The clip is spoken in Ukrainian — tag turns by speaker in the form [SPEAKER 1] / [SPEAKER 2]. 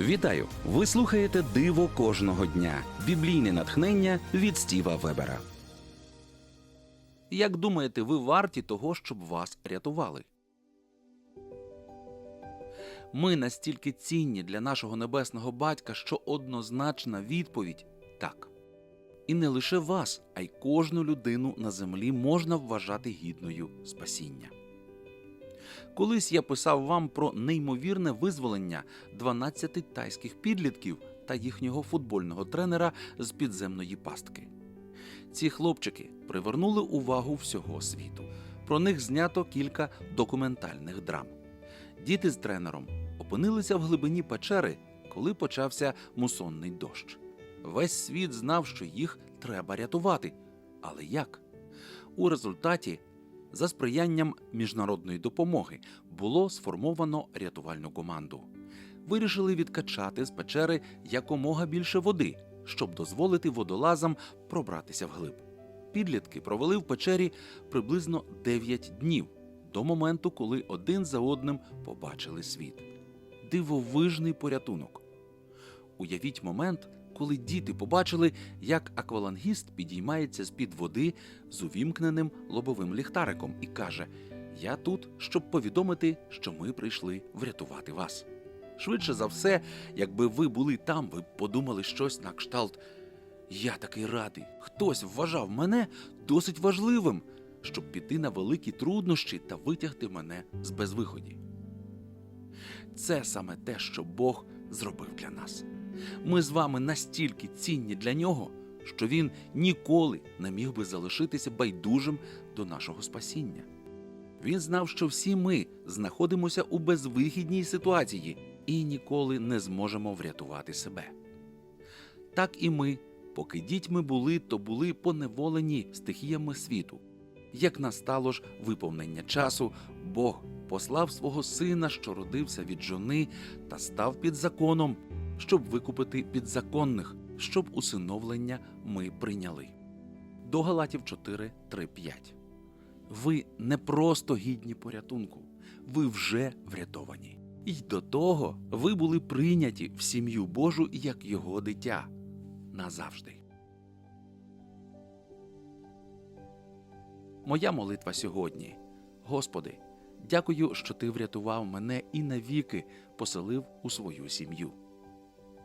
[SPEAKER 1] Вітаю! Ви слухаєте Диво кожного дня. Біблійне натхнення від Стіва Вебера. Як думаєте, ви варті того, щоб вас рятували? Ми настільки цінні для нашого небесного батька, що однозначна відповідь так. І не лише вас, а й кожну людину на землі можна вважати гідною спасіння. Колись я писав вам про неймовірне визволення 12 тайських підлітків та їхнього футбольного тренера з підземної пастки. Ці хлопчики привернули увагу всього світу. Про них знято кілька документальних драм. Діти з тренером опинилися в глибині печери, коли почався мусонний дощ. Весь світ знав, що їх треба рятувати. Але як? У результаті за сприянням міжнародної допомоги було сформовано рятувальну команду. Вирішили відкачати з печери якомога більше води, щоб дозволити водолазам пробратися вглиб. Підлітки провели в печері приблизно 9 днів до моменту, коли один за одним побачили світ. Дивовижний порятунок. Уявіть момент, коли діти побачили, як аквалангіст підіймається з під води з увімкненим лобовим ліхтариком і каже: Я тут, щоб повідомити, що ми прийшли врятувати вас. Швидше за все, якби ви були там, ви б подумали щось на кшталт. Я такий радий, хтось вважав мене досить важливим, щоб піти на великі труднощі та витягти мене з безвиході. Це саме те, що Бог зробив для нас. Ми з вами настільки цінні для нього, що він ніколи не міг би залишитися байдужим до нашого спасіння. Він знав, що всі ми знаходимося у безвихідній ситуації і ніколи не зможемо врятувати себе. Так і ми, поки дітьми були, то були поневолені стихіями світу. Як настало ж виповнення часу, Бог послав свого сина, що родився від жони, та став під законом, щоб викупити підзаконних, щоб усиновлення ми прийняли. До Галатів 4, 3, 5. Ви не просто гідні порятунку, ви вже врятовані. І до того ви були прийняті в сім'ю Божу як його дитя назавжди. Моя молитва сьогодні. Господи, дякую, що Ти врятував мене і навіки поселив у свою сім'ю.